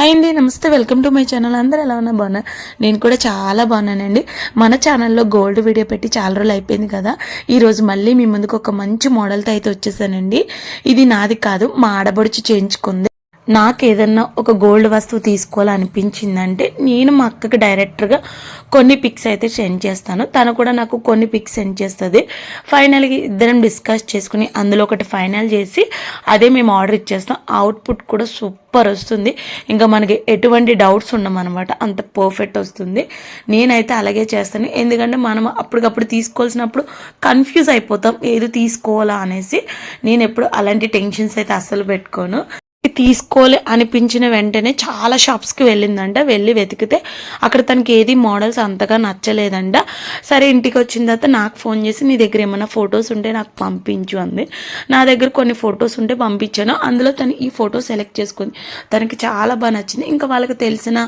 Hi అండి నమస్తే welcome to my channel అందరూ ఎలా ఉన్నా బాగున్నా నేను కూడా చాలా బాగున్నానండి. మన ఛానల్లో గోల్డ్ వీడియో పెట్టి చాలా రోజులు అయిపోయింది కదా. ఈరోజు మళ్ళీ మీ ముందుకు ఒక మంచి మోడల్తో అయితే వచ్చేసానండి. ఇది నాది కాదు మా ఆడబడుచు చేయించుకుంది. నాకు ఏదన్నా ఒక గోల్డ్ వస్తువు తీసుకోవాలనిపించిందంటే నేను మా అక్కకి డైరెక్ట్గా కొన్ని పిక్స్ అయితే సెండ్ చేస్తాను. తను కూడా నాకు కొన్ని పిక్స్ సెండ్ చేస్తుంది. ఫైనల్గా ఇద్దరం డిస్కస్ చేసుకుని అందులో ఒకటి ఫైనల్ చేసి అదే మేము ఆర్డర్ ఇచ్చేస్తాం. అవుట్పుట్ కూడా సూపర్ వస్తుంది. ఇంకా మనకి ఎటువంటి డౌట్స్ ఉండమన్నమాట. అంత పర్ఫెక్ట్ వస్తుంది. నేనైతే అలాగే చేస్తాను. ఎందుకంటే మనం అప్పటికప్పుడు తీసుకోవాల్సినప్పుడు కన్ఫ్యూజ్ అయిపోతాం. ఏది తీసుకోవాలా అనేసి నేను ఎప్పుడు అలాంటి టెన్షన్స్ అయితే అస్సలు పెట్టుకోను. తీసుకోలే అనిపించిన వెంటనే చాలా షాప్స్కి వెళ్ళిందంట. వెళ్ళి వెతికితే అక్కడ తనకి ఏది మోడల్స్ అంతగా నచ్చలేదంట. సరే ఇంటికి వచ్చిన తర్వాత నాకు ఫోన్ చేసి నీ దగ్గర ఏమైనా ఫొటోస్ ఉంటే నాకు పంపించు అంది. నా దగ్గర కొన్ని ఫొటోస్ ఉంటే పంపించాను. అందులో తను ఈ ఫోటో సెలెక్ట్ చేసుకుంది. తనకి చాలా బాగా నచ్చింది. ఇంకా వాళ్ళకి తెలిసిన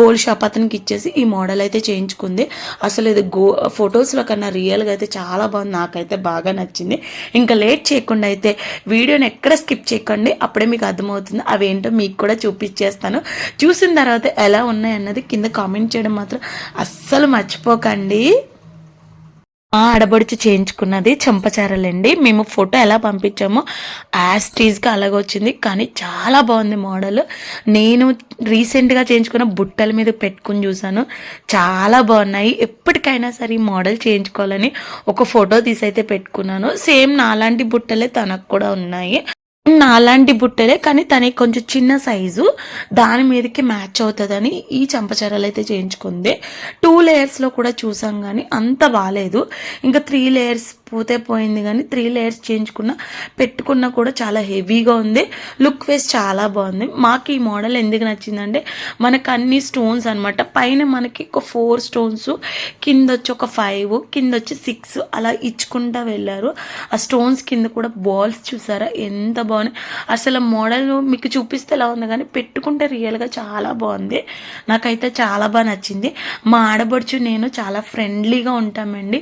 గోల్డ్ షాప్ అతనికి ఇచ్చేసి ఈ మోడల్ అయితే చేయించుకుంది. అసలు ఇది గో ఫొటోస్లో కన్నా రియల్గా అయితే చాలా బాగుంది. నాకైతే బాగా నచ్చింది. ఇంకా లేట్ చేయకుండా అయితే వీడియోని ఎక్కడ స్కిప్ చేయకండి. అప్పుడే మీకు అర్థమవుతుంది. అవేంటో మీకు కూడా చూపించేస్తాను చూసిన తర్వాత ఎలా ఉన్నాయి అన్నది కింద కామెంట్ చేయడం మాత్రం అస్సలు మర్చిపోకండి. మా ఆడబడుచు చేయించుకున్నది చెంపచారలండి. మేము ఫోటో ఎలా పంపించామో యాజ్ టీజ్గా అలాగ వచ్చింది. కానీ చాలా బాగుంది మోడల్. నేను రీసెంట్గా చేయించుకున్న బుట్టల మీద పెట్టుకుని చూసాను చాలా బాగున్నాయి. ఎప్పటికైనా సరే ఈ మోడల్ చేయించుకోవాలని ఒక ఫోటో తీసి అయితే పెట్టుకున్నాను. సేమ్ నాలాంటి బుట్టలే తనకు కూడా ఉన్నాయి. నాలాంటి బుట్టలే కానీ తనకి కొంచెం చిన్న సైజు. దాని మీదకి మ్యాచ్ అవుతుందని ఈ చంపచీరలు అయితే చేయించుకుంది. టూ లేయర్స్లో కూడా చూసాం కానీ అంత బాగాలేదు ఇంకా త్రీ లేయర్స్ పోతే పోయింది కానీ త్రీ లేయర్స్ చేయించుకున్న పెట్టుకున్న కూడా చాలా హెవీగా ఉంది. లుక్ వేస్ చాలా బాగుంది. మాకు ఈ మోడల్ ఎందుకు నచ్చిందంటే మనకు అన్ని స్టోన్స్ అనమాట పైన మనకి ఒక ఫోర్ స్టోన్స్ కింద వచ్చి ఒక ఫైవ్ కింద వచ్చి సిక్స్ అలా ఇచ్చుకుంటా వెళ్ళారు. ఆ స్టోన్స్ కింద కూడా బాల్స్ చూసారా? ఎంత బాగున్నాయి అసలు మోడల్ మీకు చూపిస్తే ఎలా ఉంది కానీ పెట్టుకుంటే రియల్గా చాలా బాగుంది. నాకైతే చాలా బాగా నచ్చింది. మా ఆడబడుచు నేను చాలా ఫ్రెండ్లీగా ఉంటామండి.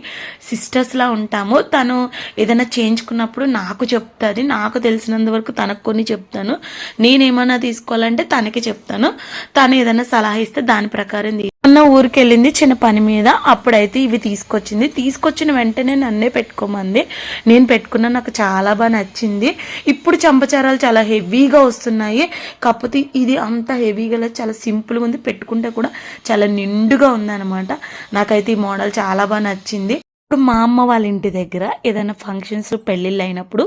సిస్టర్స్లా ఉంటాము. తను ఏదైనా చేయించుకున్నప్పుడు నాకు చెప్తుంది నాకు తెలిసినంత వరకు తనకు కొన్ని చెప్తాను. నేనేమన్నా తీసుకోవాలంటే తనకి చెప్తాను. తను ఏదైనా సలహా ఇస్తే దాని ప్రకారం అన్న ఊరికి వెళ్ళింది చిన్న పని మీద అప్పుడైతే ఇవి తీసుకొచ్చింది. తీసుకొచ్చిన వెంటనే నన్నే పెట్టుకోమంది. నేను పెట్టుకున్నా నాకు చాలా బాగా నచ్చింది. ఇప్పుడు చంపచారాలు చాలా హెవీగా వస్తున్నాయి. కాకపోతే ఇది అంత హెవీగా చాలా సింపుల్గా ఉంది. పెట్టుకుంటే కూడా చాలా నిండుగా ఉందన్నమాట. నాకైతే ఈ మోడల్ చాలా బాగా నచ్చింది. ఇప్పుడు మా అమ్మ వాళ్ళ ఇంటి దగ్గర ఏదైనా ఫంక్షన్స్ పెళ్ళిళ్ళు అయినప్పుడు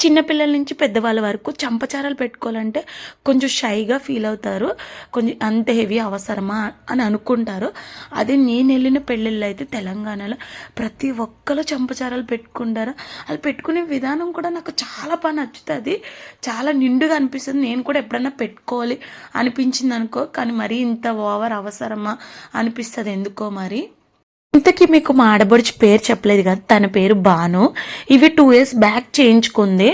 చిన్నపిల్లల నుంచి పెద్దవాళ్ళ వరకు చంపచారాలు పెట్టుకోవాలంటే కొంచెం షైగా ఫీల్ అవుతారు. కొంచెం అంత హెవీ అవసరమా అని అనుకుంటారు. అదే నేను వెళ్ళిన పెళ్ళిళ్ళు అయితే తెలంగాణలో ప్రతి ఒక్కరు చంపచారాలు పెట్టుకుంటారు. అది పెట్టుకునే విధానం కూడా నాకు చాలా బాగా నచ్చుతుంది. చాలా నిండుగా అనిపిస్తుంది. నేను కూడా ఎప్పుడైనా పెట్టుకోవాలి అనిపించింది అనుకో కానీ మరీ ఇంత ఓవర్ అవసరమా అనిపిస్తుంది. ఎందుకో మరి? ఇంతకీ మీకు మా ఆడబడుచు పేరు చెప్పలేదు కదా తన పేరు బాను. ఇవి టూ ఇయర్స్ బ్యాక్ చేయించుకుంది.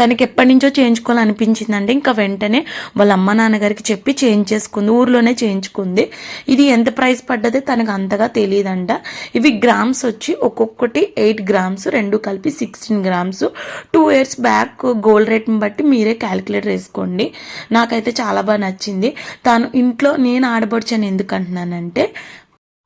తనకి ఎప్పటి నుంచో చేయించుకోవాలనిపించిందంటే ఇంకా వెంటనే వాళ్ళ అమ్మ నాన్నగారికి చెప్పి చేంజ్ చేసుకుంది ఊర్లోనే చేయించుకుంది. ఇది ఎంత ప్రైస్ పడ్డది తనకు అంతగా తెలియదంట. ఇవి గ్రామ్స్ వచ్చి ఒక్కొక్కటి ఎయిట్ గ్రామ్స్ రెండు కలిపి sixteen grams. Two years back gold రేట్ని బట్టి మీరే క్యాలిక్యులేట్ చేసుకోండి. నాకైతే చాలా బాగా నచ్చింది. తాను ఇంట్లో నేను ఆడబడుచని ఎందుకు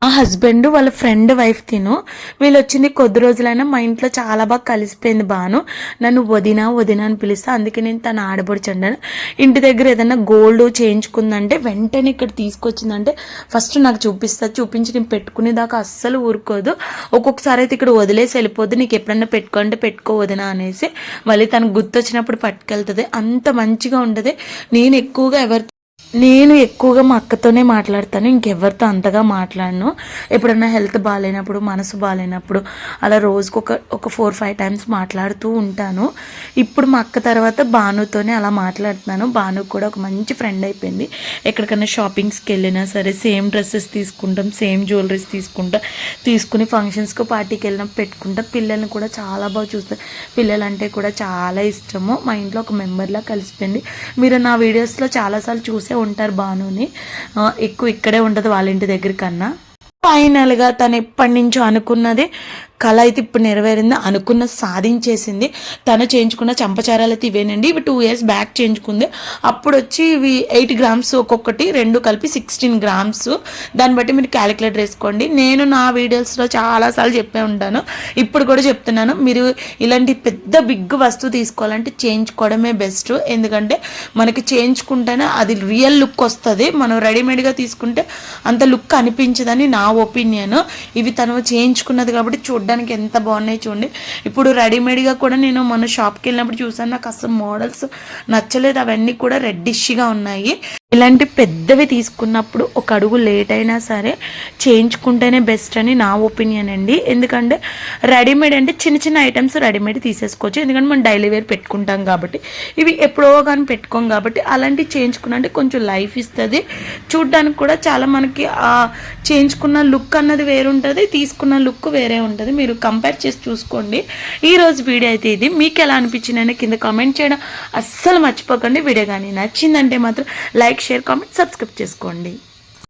ఆ మా హస్బెండ్ వాళ్ళ ఫ్రెండ్ వైఫ్ తిను. వీళ్ళు వచ్చింది కొద్ది రోజులైనా మా ఇంట్లో చాలా బాగా కలిసిపోయింది బాను నన్ను వదినా వదినా అని పిలుస్తా. అందుకే నేను తను ఆడబడుచుండాను ఇంటి దగ్గర ఏదైనా గోల్డ్ చేయించుకుందంటే వెంటనే ఇక్కడ తీసుకొచ్చిందంటే ఫస్ట్ నాకు చూపిస్తా. చూపించి నేను పెట్టుకునే దాకా అస్సలు ఊరుకోదు. ఒక్కొక్కసారి అయితే ఇక్కడ వదిలేసి వెళ్ళిపోద్ది. నీకు ఎప్పుడన్నా పెట్టుకుంటే పెట్టుకో వదినా అనేసి. మళ్ళీ తనకు గుర్తొచ్చినప్పుడు పట్టుకెళ్తుంది. అంత మంచిగా ఉంటుంది. నేను ఎక్కువగా ఎవరి నేను ఎక్కువగా మా అక్కతోనే మాట్లాడతాను ఇంకెవరితో అంతగా మాట్లాడను. ఎప్పుడన్నా హెల్త్ బాగాలేనప్పుడు మనసు బాగాలేనప్పుడు అలా రోజుకు ఒక ఒక ఫోర్ ఫైవ్ టైమ్స్ మాట్లాడుతూ ఉంటాను. ఇప్పుడు మా అక్క తర్వాత భానుతోనే అలా మాట్లాడుతున్నాను. భాను కూడా ఒక మంచి ఫ్రెండ్ అయిపోయింది. ఎక్కడికైనా షాపింగ్స్కి వెళ్ళినా సరే సేమ్ డ్రెస్సెస్ తీసుకుంటాం సేమ్ జ్యువెలరీస్ తీసుకుంటాం తీసుకుని ఫంక్షన్స్కి పార్టీకి వెళ్ళినా పెట్టుకుంటాం. పిల్లల్ని కూడా చాలా బాగా చూస్తాం పిల్లలంటే కూడా చాలా ఇష్టము. మా ఇంట్లో ఒక మెంబర్లా కలిసిపోయింది. మీరు నా వీడియోస్లో చాలాసార్లు చూసే ఉంటారు బానుని ఎక్కువ ఇక్కడే ఉండదు వాళ్ళ ఇంటి దగ్గర కన్నా. ఫైనల్గా తను ఎప్పటి నుంచో అనుకున్నది కళ అయితే ఇప్పుడు నెరవేరింది అనుకున్న సాధించేసింది. తను చేయించుకున్న చంపచారాలు అయితే ఇవేనండి. ఇవి టూ ఇయర్స్ బ్యాక్ చేయించుకుంది. అప్పుడు వచ్చి ఇవి ఎయిట్ గ్రామ్స్ ఒక్కొక్కటి రెండు కలిపి సిక్స్టీన్ గ్రామ్స్ దాన్ని బట్టి మీరు క్యాలిక్యులేటర్ వేసుకోండి. నేను నా వీడియోస్లో చాలాసార్లు చెప్పే ఉంటాను. ఇప్పుడు కూడా చెప్తున్నాను. మీరు ఇలాంటి పెద్ద బిగ్ వస్తువు తీసుకోవాలంటే చేయించుకోవడమే బెస్ట్ ఎందుకంటే మనకి చేయించుకుంటేనే అది రియల్ లుక్ వస్తుంది. మనం రెడీమేడ్గా తీసుకుంటే అంత లుక్ అనిపించదని నా ఒపీనియన్ ఇవి తను చేయించుకున్నది కాబట్టి చూడడానికి ఎంత బాగున్నాయి చూడండి. ఇప్పుడు రెడీమేడ్గా కూడా నేను మన షాప్కి వెళ్ళినప్పుడు చూసాను నాకు అసలు మోడల్స్ నచ్చలేదు. అవన్నీ కూడా రెడ్డిష్గా ఉన్నాయి. ఇలాంటి పెద్దవి తీసుకున్నప్పుడు ఒక అడుగు లేట్ అయినా సరే చేయించుకుంటేనే బెస్ట్ అని నా ఒపీనియన్ అండి. ఎందుకంటే రెడీమేడ్ అంటే చిన్న చిన్న ఐటమ్స్ రెడీమేడ్ తీసేసుకోవచ్చు. ఎందుకంటే మనం డైలీ వేర్ పెట్టుకుంటాం కాబట్టి. ఇవి ఎప్పుడో కానీ పెట్టుకోం కాబట్టి అలాంటివి చేయించుకున్నంటే కొంచెం లైఫ్ ఇస్తుంది. చూడ్డానికి కూడా చాలా మనకి చేయించుకున్న లుక్ అన్నది వేరు ఉంటుంది తీసుకున్న లుక్ వేరే ఉంటుంది. మీరు కంపేర్ చేసి చూసుకోండి. ఈ రోజు వీడియో అయితే ఇది. మీకు ఎలా అనిపించిందని కింద కామెంట్ చేయడం. అస్సలు మర్చిపోకండి. వీడియో కానీ నచ్చిందంటే మాత్రం లైక్ షేర్ కామెంట్ సబ్స్క్రైబ్ చేసుకోండి.